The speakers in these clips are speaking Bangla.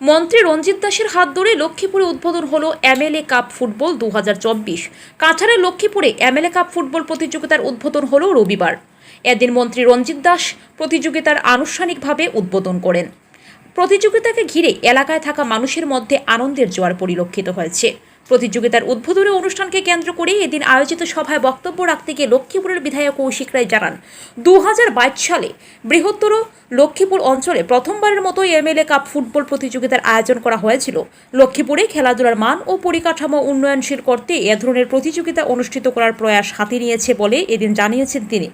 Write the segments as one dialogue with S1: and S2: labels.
S1: মন্ত্রী রঞ্জিত দাসের হাত ধরে লক্ষ্মীপুরে উদ্বোধন হলো এমএলএ কাপ ফুটবল দু হাজার চব্বিশ। কাছাড়ের লক্ষ্মীপুরে এমএলএ কাপ ফুটবল প্রতিযোগিতার উদ্বোধন হলো রবিবার। এদিন মন্ত্রী রঞ্জিত দাস প্রতিযোগিতার আনুষ্ঠানিকভাবে উদ্বোধন করেন। প্রতিযোগিতাকে ঘিরে এলাকায় থাকা মানুষের মধ্যে আনন্দের জোয়ার পরিলক্ষিত হয়েছে। প্রতিযোগিতার উদ্বোধনী অনুষ্ঠানকে কেন্দ্র করে এদিন আয়োজিত সভায় বক্তব্য রাখতে গিয়ে লক্ষ্মীপুরের বিধায়ক কৌশিক রায় জানান দু হাজার বাইশ সালে বৃহত্তর লক্ষ্মীপুর অঞ্চলে প্রথমবারের মতো এমএলএ কাপ ফুটবল প্রতিযোগিতার আয়োজন করা হয়েছিল। লক্ষ্মীপুরে খেলাধুলার মান ও পরিকাঠামো উন্নয়নশীল করতে এ ধরনের প্রতিযোগিতা অনুষ্ঠিত করার প্রয়াস হাতে নিয়েছে বলে এদিন জানিয়েছেন তিনি।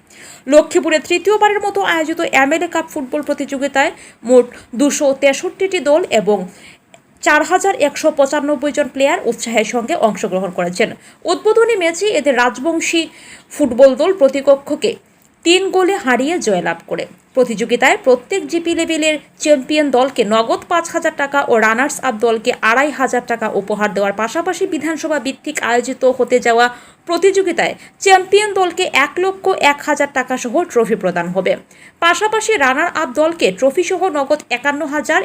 S1: লক্ষ্মীপুরে তৃতীয়বারের মতো আয়োজিত এমএলএ কাপ ফুটবল প্রতিযোগিতায় মোট দুশো তেষট্টিটি দল এবং চার হাজার একশো পঁচানব্বই জন প্লেয়ার উৎসাহের সঙ্গে অংশগ্রহণ করেছেন। উদ্বোধনী ম্যাচে এদের রাজবংশী ফুটবল দল প্রতিপক্ষকে তিন গোলে হারিয়ে জয়লাভ করে। প্রতিযোগিতায় প্রত্যেক জিপি লেভেলের চ্যাম্পিয়ন দলকে নগদ পাঁচ হাজার টাকা ও রানার্স আপ দলকে আড়াই হাজার টাকা উপহার দেওয়ার পাশাপাশি বিধানসভা ভিত্তিক আয়োজিত হতে যাওয়া প্রতিযোগিতায় চ্যাম্পিয়ন দলকে এক লক্ষ এক হাজার টাকা সহ ট্রফি প্রদান হবে। পাশাপাশি রানার আপ দলকে ট্রফি সহ নগদ একান্ন হাজার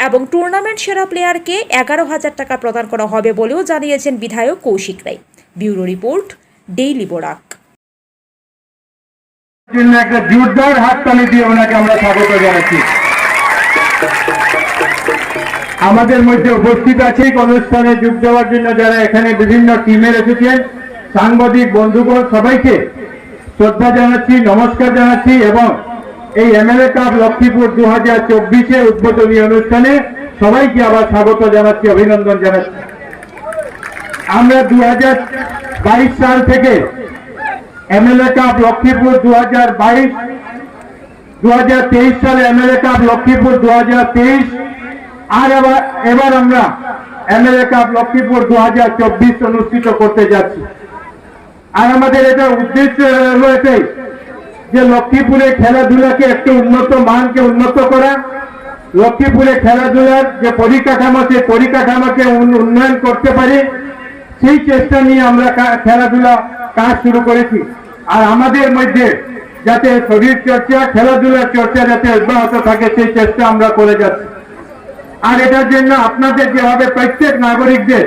S1: এবং টুর্নামেন্ট সেরা প্লেয়ারকে এগারো হাজার টাকা প্রদান করা হবে বলেও জানিয়েছেন বিধায়ক Koushik Roy. Bureau report daily Borak
S2: একটা জোরদার হাততালি দিয়ে ওনাকে আমরা স্বাগত জানাচ্ছি। আমাদের মধ্যে উপস্থিত আছে অনুষ্ঠানে যোগ দেওয়ার জন্য যারা এখানে বিভিন্ন টিমের এসেছেন, সাংবাদিক, বন্ধুগণ, সবাইকে শ্রদ্ধা জানাচ্ছি, নমস্কার জানাচ্ছি এবং এই এমএলএ কাপ লক্ষ্মীপুর দু হাজার চব্বিশে উদ্বোধনী অনুষ্ঠানে সবাইকে আবার স্বাগত জানাচ্ছি, অভিনন্দন জানাচ্ছি। আমরা দু হাজার বাইশ সাল থেকে এমএলএ কাপ লক্ষ্মীপুর দু হাজার বাইশ দু সালে এমএলএ কাপ লক্ষ্মীপুর দু হাজার তেইশ, আর এবার এবার আমরা এমএলএ কাপ লক্ষ্মীপুর দু হাজার চব্বিশ অনুষ্ঠিত করতে যাচ্ছি। আর আমাদের এটা উদ্দেশ্য হলো এটাই যে লক্ষ্মীপুরে খেলাধুলাকে একটু উন্নত মানকে উন্নত করা, লক্ষ্মীপুরে খেলাধুলার যে পরিকাঠামো, সেই পরিকাঠামোকে উন্নয়ন করতে পারি, সেই চেষ্টা নিয়ে আমরা খেলাধুলা কাজ শুরু করেছি। আর আমাদের মধ্যে যাতে শরীর চর্চা খেলাধুলার চর্চা যাতে অব্যাহত থাকে, সেই চেষ্টা আমরা করে যাচ্ছি। আর এটার জন্য আপনাদের যেভাবে প্রত্যেক নাগরিকদের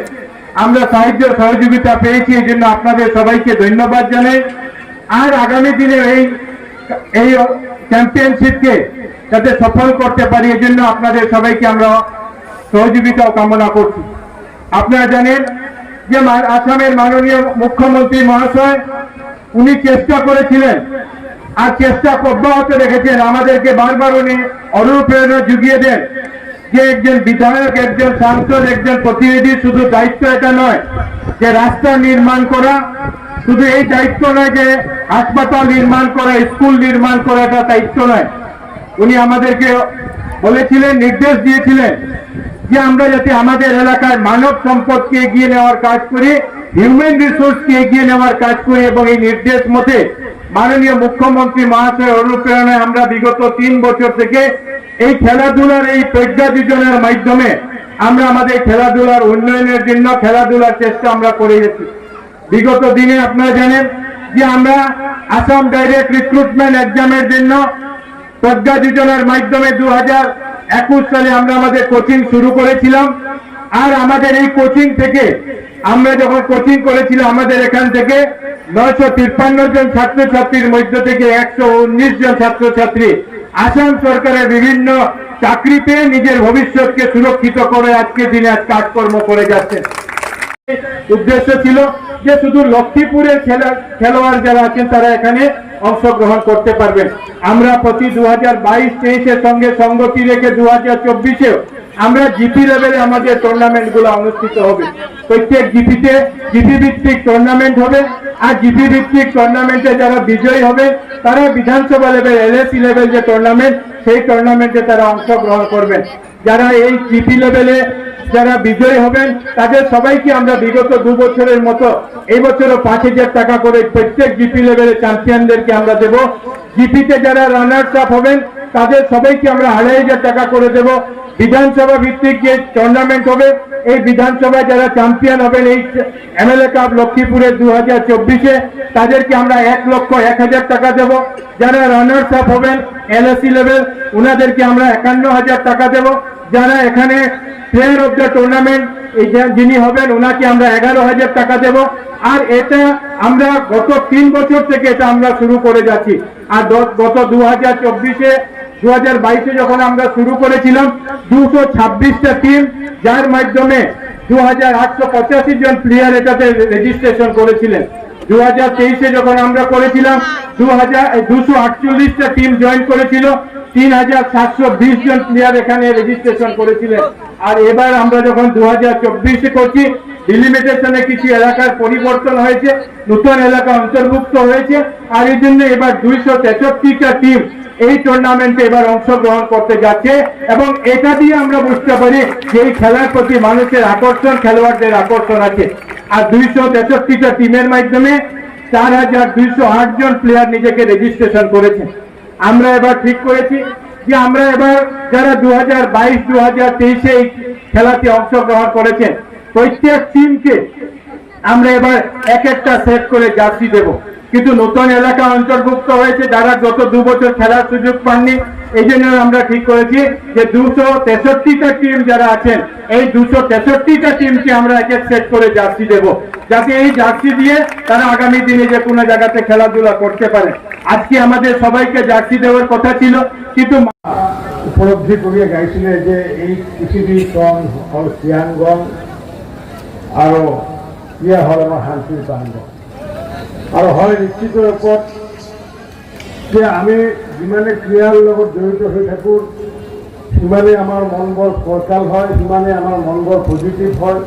S2: আমরা সাহায্য, সহযোগিতা পেয়েছি, এই জন্য আপনাদের সবাইকে ধন্যবাদ জানাই। আর আগামী দিনে এই এই চ্যাম্পিয়নশিপকে যাতে সফল করতে পারি, এই জন্য আপনাদের সবাইকে আমরা সহযোগিতাও কামনা করছি। আপনারা জানেন যে আসামের মাননীয় মুখ্যমন্ত্রী মহাশয়, উনি চেষ্টা করেছিলেন, আর চেষ্টা অব্যাহত রেখেছেন। আমাদেরকে বারবার উনি অনুপ্রেরণা জুগিয়ে দেন যে একজন বিধায়ক, একজন সাংসদ, একজন প্রতিনিধি শুধু দায়িত্ব এটা নয়, যে রাস্তা নির্মাণ করা শুধু এই দায়িত্ব নয় যে হাসপাতাল নির্মাণ করা, স্কুল নির্মাণ করা এটা দায়িত্ব নয়। উনি আমাদেরকে বলেছিলেন, নির্দেশ দিয়েছিলেন যে আমরা যাতে আমাদের এলাকার মানব সম্পদকে এগিয়ে নেওয়ার কাজ করি হিউম্যান রিসোর্সকে এগিয়ে নেওয়ার কাজ করি এবং এই নির্দেশ মতে মাননীয় মুখ্যমন্ত্রী মহাশয় অনুপ্রেরণায় আমরা বিগত তিন বছর থেকে এই খেলাধুলার, এই প্রজ্ঞা যোজনার মাধ্যমে আমরা আমাদের খেলাধুলার উন্নয়নের জন্য খেলাধুলার চেষ্টা আমরা করে গেছি বিগত দিনে আপনারা জানেন যে আমরা আসাম ডাইরেক্ট রিক্রুটমেন্ট এক্সামের জন্য প্রজ্ঞা যোজনার মাধ্যমে দু একুশ সালে আমরা আমাদের কোচিং শুরু করেছিলাম। আর আমাদের এই কোচিং থেকে আমরা যখন কোচিং করেছিলাম, আমাদের এখান থেকে নয়শো তিপ্পান্ন জন ছাত্রছাত্রীর মধ্য থেকে একশো উনিশ জন ছাত্রছাত্রী আসাম সরকারের বিভিন্ন চাকরি পেয়ে নিজের ভবিষ্যৎকে সুরক্ষিত করে আজকে দিনে আজ কাজকর্ম করে যাচ্ছেন। উদ্দেশ্য ছিল যে শুধু লক্ষ্মীপুরের খেলা, খেলোয়াড় যারা আছেন, তারা এখানে অংশগ্রহণ করতে পারবেন। আমরা প্রতি দু হাজার বাইশ তেইশের সঙ্গে সঙ্গতি রেখে দু হাজার চব্বিশেও আমরা জিপি লেভেলে আমাদের টুর্নামেন্টগুলো অনুষ্ঠিত হবে। প্রত্যেক জিপিতে জিপি ভিত্তিক টুর্নামেন্ট হবে আর জিপি ভিত্তিক টুর্নামেন্টে যারা বিজয়ী হবে, তারা বিধানসভা লেভেল এলএসি লেভেল যে টুর্নামেন্ট সেই টুর্নামেন্টে তারা অংশগ্রহণ করবেন। যারা এই জিপি লেভেলে যারা বিজয়ী হবেন, তাদের সবাইকে আমরা বিগত দু বছরের মতো, এই বছরও পাঁচ হাজার টাকা করে প্রত্যেক জিপি লেভেলের চ্যাম্পিয়নদেরকে আমরা দেব। জিপিতে যারা রানার্স আপ হবেন, তাদের সবাইকে আমরা আড়াই হাজার টাকা করে দেব। বিধানসভা ভিত্তিক যে টুর্নামেন্ট হবে, এই বিধানসভায় যারা চ্যাম্পিয়ন হবেন, এই এমএলএ কাপ লক্ষ্মীপুরের দু হাজার চব্বিশে, তাদেরকে আমরা এক লক্ষ এক হাজার টাকা দেব। যারা রানার্স আপ হবেন এলএসি লেভেল ওনাদেরকে আমরা একান্ন হাজার টাকা দেব। যারা এখানে প্লেয়ার অফ দ্য টুর্নামেন্ট যিনি হবেন, ওনাকে আমরা এগারো হাজার টাকা দেব। আর এটা আমরা গত তিন বছর থেকে এটা আমরা শুরু করে যাচ্ছি। আর গত দু হাজার চব্বিশে দু হাজার বাইশে যখন আমরা শুরু করেছিলাম, দুশো ছাব্বিশটা টিম যার মাধ্যমে দু হাজার আটশো পঁচাশি জন প্লেয়ার এটাতে রেজিস্ট্রেশন করেছিলেন। দু হাজার তেইশে যখন আমরা করেছিলাম দু হাজার দুশো আটচল্লিশটা টিম জয়েন করেছিল। তিন হাজার সাতশো বিশ জন প্লেয়ার এখানে রেজিস্ট্রেশন করেছিলেন। আর এবার আমরা যখন দু হাজার চব্বিশে করছি ডিলিমিটেশনে কিছু এলাকার পরিবর্তন হয়েছে, নতুন এলাকা অন্তর্ভুক্ত হয়েছে, আর এই জন্য এবার দুইশো তেষট্টিটা টিম এই টুর্নামেন্টে এবার অংশগ্রহণ করতে যাচ্ছে। এবং এটা দিয়ে আমরা বুঝতে পারি যে এই খেলার প্রতি মানুষের আকর্ষণ, খেলোয়াড়দের আকর্ষণ আছে। আর দুইশো তেষট্টিটা টিমের মাধ্যমে চার হাজার দুইশো আট জন প্লেয়ার নিজেকে রেজিস্ট্রেশন করেছে। আমরা এবার ঠিক করেছি যে আমরা এবার যারা দু হাজার বাইশ দু হাজার তেইশে এই খেলাতে অংশগ্রহণ করেছেন প্রত্যেক টিমকে আমরা এবার এক একটা সেট করে জার্সি দেব। কিন্তু নতুন এলাকা অন্তর্ভুক্ত হয়েছে যারা গত দু বছর খেলার সুযোগ পাননি, এই জন্য আমরা ঠিক করেছি যে দুশো তেষট্টিটা টিম যারা আছেন, এই দুশো তেষট্টিটা টিমকে আমরা এক এক সেট করে জার্সি দেব। যাতে এই জার্সি দিয়ে তারা আগামী দিনে যে কোনো জায়গাতে খেলাধুলা করতে পারে। আজকে আমাদের সবাইকে জার্সি দেওয়ার কথা ছিল, কিন্তু
S3: উপলব্ধি করিয়ে গাইছিলে যে এই পৃথিৱীখন হ'ল ক্ৰিয়াংগন আৰু ক্ৰিয়া হ'ল আমাৰ শান্তিৰ প্ৰাংগন আৰু হয় নিশ্চিত ৰূপত যে আমি যিমানে ক্ৰিয়াৰ লগত জড়িত হৈ থাকোঁ, সিমানে আমাৰ মনবোৰ ফৰকাল হয়, সিমানে আমাৰ মনবোৰ পজিটিভ হয়।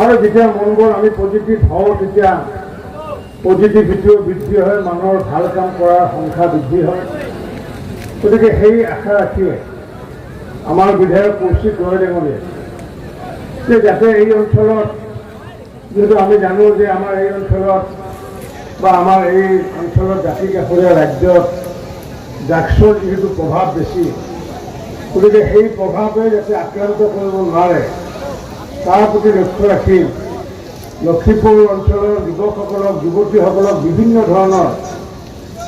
S3: আৰু যেতিয়া মনবোৰ আমি পজিটিভ হওঁ, তেতিয়া পজিটিভিটিও বৃদ্ধি হয়, মানুহৰ ভালো কাম কৰাৰ সংখ্যা বৃদ্ধি হয়। গতিকে সেই আশা ৰাখিয়ে আমাৰ বিধায়ক কৌশিক ৰয় যে যাতে এই অঞ্চলত, যিহেতু আমি জানো যে আমাৰ এই অঞ্চলত বা আমাৰ এই অঞ্চলত জাতি কাষৰীয়া ৰাজ্যত ড্ৰাগছৰ যিহেতু প্ৰভাৱ বেছি, গতিকে সেই প্ৰভাৱে যাতে আক্ৰান্ত কৰিব নোৱাৰে, তাৰ প্ৰতি লক্ষ্য ৰাখি লখিমপুৰ অঞ্চলৰ যুৱকসকলক, যুৱতীসকলক বিভিন্ন ধৰণৰ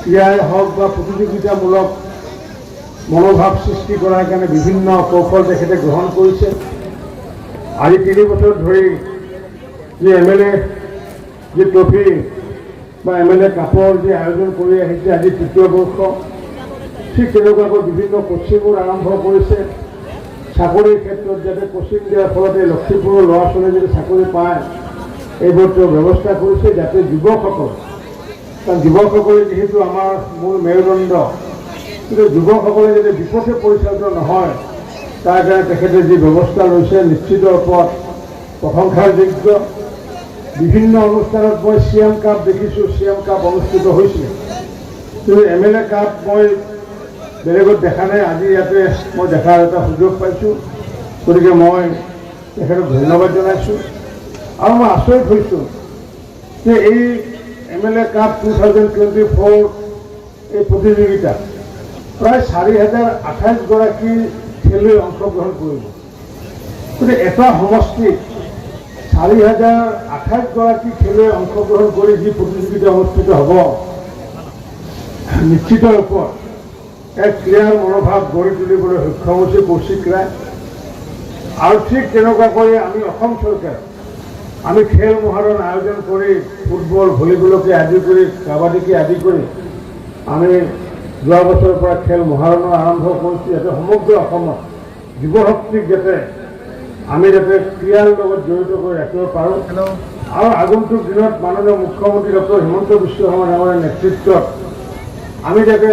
S3: ক্ৰীড়াই হওক বা প্ৰতিযোগিতামূলক মনোভাৱ সৃষ্টি কৰাৰ কাৰণে বিভিন্ন কৌশল তেখেতে গ্ৰহণ কৰিছে। আজি তিনি বছৰ ধৰি যি এম এল এ, যি ট্ৰফি বা এম এল এ কাপৰ যি আয়োজন কৰি আহিছে আজি তৃতীয় বৰ্ষ, ঠিক তেনেকুৱাকৈ বিভিন্ন কোচিংবোৰ আৰম্ভ কৰিছে। চাকৰিৰ ক্ষেত্ৰত যাতে কোচিং দিয়াৰ ফলত লখিমপুৰৰ ল'ৰা ছোৱালীয়ে যদি চাকৰি পায় এইবোৰ তেওঁ ব্যৱস্থা কৰিছে যাতে যুৱকসকল, কাৰণ যুৱকসকলে যিহেতু আমাৰ মূল মেৰুদণ্ড, কিন্তু যুৱকসকলে যাতে বিপথে পৰিচালিত নহয়, তাৰ কাৰণে তেখেতে যি ব্যৱস্থা লৈছে নিশ্চিত ৰূপত প্ৰশংসাৰ যোগ্য বিভিন্ন অনুষ্ঠানত মই চি এম কাপ দেখিছোঁ, চি এম কাপ অনুষ্ঠিত হৈছিলে কিন্তু এম এল এ কাপ মই বেলেগত দেখা নাই, আজি ইয়াতে মই দেখাৰ এটা সুযোগ পাইছোঁ। গতিকে মই তেখেতক ধন্যবাদ জনাইছোঁ। আৰু মই আচৰিত হৈছোঁ যে এই M L A cup two thousand twenty four এই প্ৰতিযোগিতাত প্ৰায় চাৰি হাজাৰ আঠাইছগৰাকী খেলুৱৈ অংশগ্ৰহণ কৰিব। গতিকে এটা সমষ্টিত চাৰি হাজাৰ আঠাইছগৰাকী খেলুৱৈ অংশগ্ৰহণ কৰি যি প্ৰতিযোগিতা অনুষ্ঠিত হ'ব নিশ্চিত ৰূপত এক ক্ৰীড়াৰ মনোভাৱ গঢ়ি তুলিবলৈ সক্ষম হৈছে কৌশিক ৰায়। আৰু ঠিক তেনেকুৱাকৈ আমি অসম চৰকাৰ আমি খেল মহাৰণ আয়োজন কৰি ফুটবল ভলীবলকে আদি কৰি কাবাডীকে আদি কৰি আমি যোৱা বছৰৰ পৰা খেল মহাৰণৰ আৰম্ভ কৰিছোঁ। যাতে সমগ্ৰ অসমত যুৱশক্তিক যাতে আমি যাতে ক্ৰীড়াৰ লগত জড়িত কৰি ৰাখিব পাৰোঁ। আৰু আগন্তুক দিনত মাননীয় মুখ্যমন্ত্ৰী ডক্টৰ হিমন্ত বিশ্ব শৰ্মা ডাঙৰীয়াৰ নেতৃত্বত আমি যাতে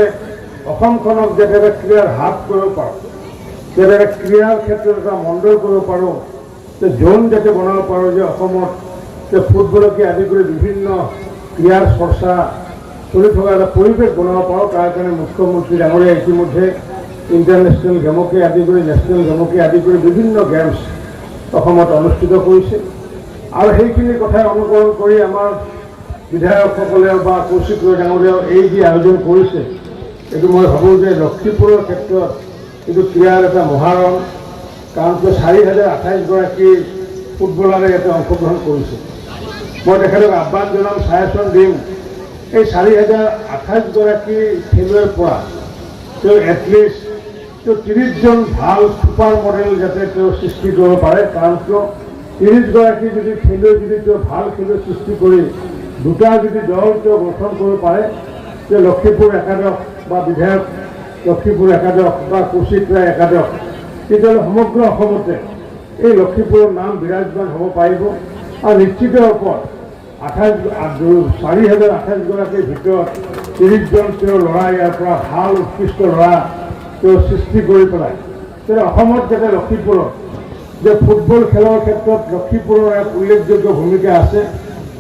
S3: অসমখনক যাতে এটা ক্ৰীড়াৰ হাত কৰিব পাৰোঁ যাতে এটা ক্ৰীড়াৰ ক্ষেত্ৰত এটা মণ্ডল কৰিব পাৰোঁ জোন যাতে বনাব পাৰোঁ, যে অসমত ফুটবলকে আদি কৰি বিভিন্ন ক্ৰীড়াৰ চৰ্চা চলি থকা এটা পৰিৱেশ বনাব পাৰোঁ, তাৰ কাৰণে মুখ্যমন্ত্ৰী ডাঙৰীয়া ইতিমধ্যে ইণ্টাৰনেশ্যনেল গেমকে আদি কৰি, নেশ্যনেল গেমকে আদি কৰি বিভিন্ন গেমছ অসমত অনুষ্ঠিত কৰিছে। আৰু সেইখিনি কথাই অনুকৰণ কৰি আমাৰ বিধায়কসকলেও বা কৌশিক ৰয় এই যি আয়োজন কৰিছে, এইটো মই ভাবোঁ যে লখিমপুৰৰ ক্ষেত্ৰত এইটো ক্ৰীড়াৰ এটা মহাৰণ। কাৰণ কিয় চাৰি হাজাৰ আঠাইছগৰাকী ফুটবলাৰে ইয়াতে অংশগ্ৰহণ কৰিছে। মই তেখেতক আহ্বান জনাম ছায়েচন দিম এই চাৰি হাজাৰ আঠাইছগৰাকী খেলুৱৈৰ পৰা তেওঁ এটলিষ্ট তো তিরিশ জন ভালো সুপার মডেল যাতে কেউ সৃষ্টি কৰিব পাৰে, কাৰণ কিয় ত্ৰিশ গৰাকী যদি খেলুৱৈ, যদি তেওঁ ভালো খেলুৱৈ সৃষ্টি কৰি দুটা যদি দল তেওঁ গঠন কৰিব পাৰে যে লক্ষীপুৰ একাদশ বা বিধায়ক লক্ষীপুৰ একাদশ বা কৌশিক একাদশ তেতিয়াহ'লে সমগ্ৰ অসমতে এই লক্ষীপুৰৰ নাম বিৰাজমান হ'ব পাৰিব। আৰু নিশ্চিত ওপৰত আঠাইছ চাৰি হাজাৰ আঠাইছগৰাকীৰ ভিতৰত ত্ৰিছজন তেওঁৰ ল'ৰা, ইয়াৰ পৰা ভালো উৎকৃষ্ট ল'ৰা তেওঁ সৃষ্টি কৰি পেলাই তেওঁ অসমত যাতে লক্ষীপুৰত যে ফুটবল খেলৰ ক্ষেত্ৰত লক্ষীপুৰৰ এক উল্লেখযোগ্য ভূমিকা আছে,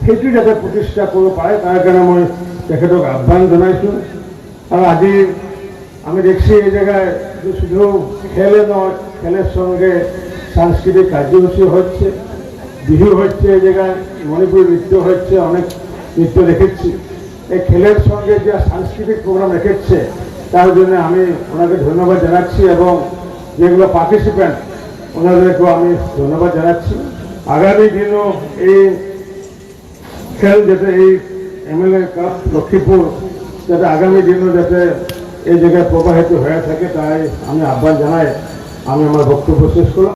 S3: সেইটো যাতে প্ৰতিষ্ঠা কৰিব পাৰে, তাৰ কাৰণে মই তেখেতক আহ্বান জনাইছোঁ। আৰু আজি আমি দেখছি এই জায়গায় শুধু খেলে নয়, খেলের সঙ্গে সাংস্কৃতিক কার্যসূচি হচ্ছে, বিহু হচ্ছে এই জায়গায়, মণিপুর নৃত্য হচ্ছে, অনেক নৃত্য রেখেছি এই খেলের সঙ্গে যে সাংস্কৃতিক প্রোগ্রাম রেখেছে, তার জন্য আমি ওনাকে ধন্যবাদ জানাচ্ছি এবং যেগুলো পার্টিসিপেন্ট ওনাদেরকেও আমি ধন্যবাদ জানাচ্ছি। আগামী দিনও এই খেল যাতে এই এমএলএ কাপ লক্ষ্মীপুর, যাতে আগামী দিনও যাতে এই জায়গায় প্রবাহিত হয়ে থাকে তাই আমি আহ্বান জানাই আমি আমার বক্তব্য শেষ করলাম।